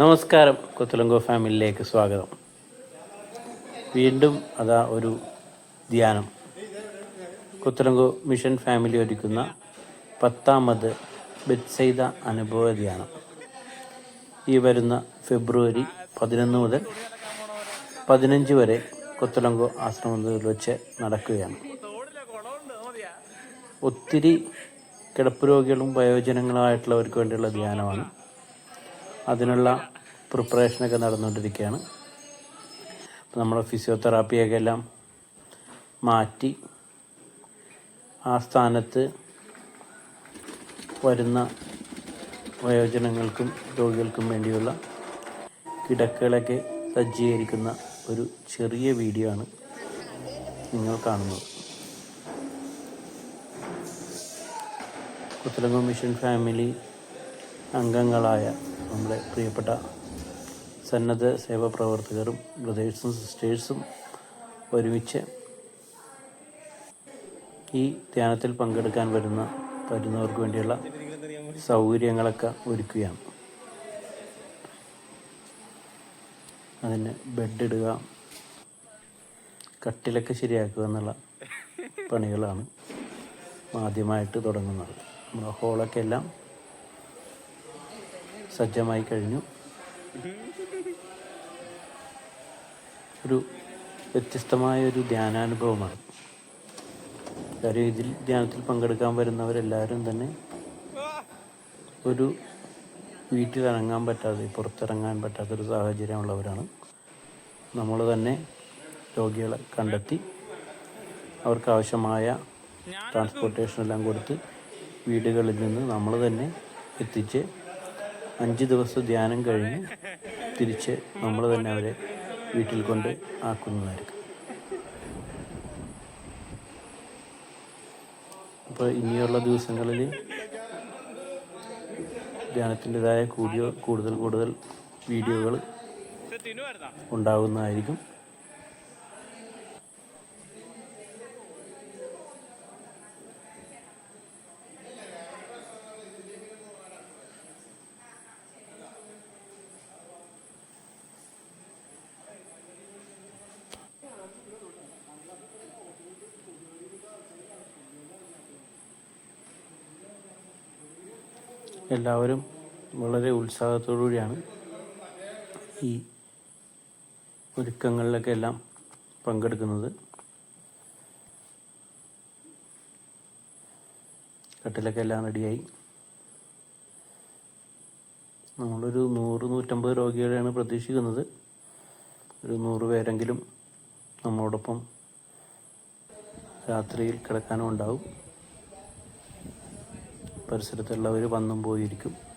നമസ്കാരം. കൊത്തലങ്കോ ഫാമിലിയിലേക്ക് സ്വാഗതം. വീണ്ടും അതാ ഒരു ധ്യാനം. കൊത്തലങ്കോ മിഷൻ ഫാമിലി ഒരുക്കുന്ന പത്താമത് ബെത്സൈദ അനുഭവ ധ്യാനം. ഈ വരുന്ന ഫെബ്രുവരി പതിനൊന്ന് മുതൽ പതിനഞ്ച് വരെ കൊത്തലങ്കോ ആശ്രമത്തിൽ വെച്ച് നടക്കുകയാണ്. ഒത്തിരി കിടപ്പ് രോഗികളും വയോജനങ്ങളുമായിട്ടുള്ളവർക്ക് വേണ്ടിയുള്ള ധ്യാനമാണ് അതിനുള്ള പ്രിപ്പറേഷനൊക്കെ നടന്നുകൊണ്ടിരിക്കുകയാണ്. നമ്മുടെ ഫിസിയോതെറാപ്പിയൊക്കെ എല്ലാം മാറ്റി ആ സ്ഥാനത്ത് വരുന്ന വയോജനങ്ങൾക്കും രോഗികൾക്കും വേണ്ടിയുള്ള കിടക്കകളൊക്കെ സജ്ജീകരിക്കുന്ന ഒരു ചെറിയ വീഡിയോ ആണ് നിങ്ങൾ കാണുന്നത്. കുത്തലങ്ങം മിഷൻ ഫാമിലി അംഗങ്ങളായ നമ്മുടെ പ്രിയപ്പെട്ട സന്നദ്ധ സേവാ പ്രവർത്തകരും ബ്രദേഴ്സും സിസ്റ്റേഴ്സും ഒരുമിച്ച് ഈ ധ്യാനത്തിൽ പങ്കെടുക്കാൻ വരുന്ന വരുന്നവർക്ക് വേണ്ടിയുള്ള സൗകര്യങ്ങളൊക്കെ ഒരുക്കുകയാണ്. അതിന് ബെഡ് ഇടുക കട്ടിലൊക്കെ ശരിയാക്കുക എന്നുള്ള പണികളാണ് ആദ്യമായിട്ട് തുടങ്ങുന്നത്. നമ്മുടെ ഹോളൊക്കെ എല്ലാം സജ്ജമായി കഴിഞ്ഞു. ഒരു വ്യത്യസ്തമായ ഒരു ധ്യാനാനുഭവമാണ്. കാര്യം ഇതിൽ ധ്യാനത്തിൽ പങ്കെടുക്കാൻ വരുന്നവരെല്ലാവരും തന്നെ ഒരു വീട്ടിലിറങ്ങാൻ പറ്റാതെ പുറത്തിറങ്ങാൻ പറ്റാത്തൊരു സാഹചര്യമുള്ളവരാണ്. നമ്മൾ തന്നെ രോഗികളെ കണ്ടെത്തി അവർക്കാവശ്യമായ ട്രാൻസ്പോർട്ടേഷൻ എല്ലാം കൊടുത്ത് വീടുകളിൽ നിന്ന് നമ്മൾ തന്നെ എത്തിച്ച് അഞ്ച് ദിവസം ധ്യാനം കഴിഞ്ഞ് തിരിച്ച് നമ്മൾ തന്നെ അവരെ വീട്ടിൽ കൊണ്ട് ആക്കുന്നതായിരിക്കും. അപ്പോൾ ഇനിയുള്ള ദിവസങ്ങളിൽ ധ്യാനത്തിന്റെതായ കൂടിയ കൂടുതൽ കൂടുതൽ വീഡിയോകൾ ഉണ്ടാകുന്നതായിരിക്കും എല്ലാവരും വളരെ കൂടിയാണ് ഈ ഒരുക്കങ്ങളിലൊക്കെ എല്ലാം പങ്കെടുക്കുന്നത്. കട്ടിലൊക്കെ എല്ലാം റെഡിയായി. നമ്മളൊരു നൂറ് നൂറ്റമ്പത് രോഗികളെയാണ് പ്രതീക്ഷിക്കുന്നത്. ഒരു നൂറ് പേരെങ്കിലും നമ്മളോടൊപ്പം രാത്രിയിൽ കിടക്കാനും ഉണ്ടാവും. പരിസരത്തുള്ളവർ വന്നും പോയിരിക്കും.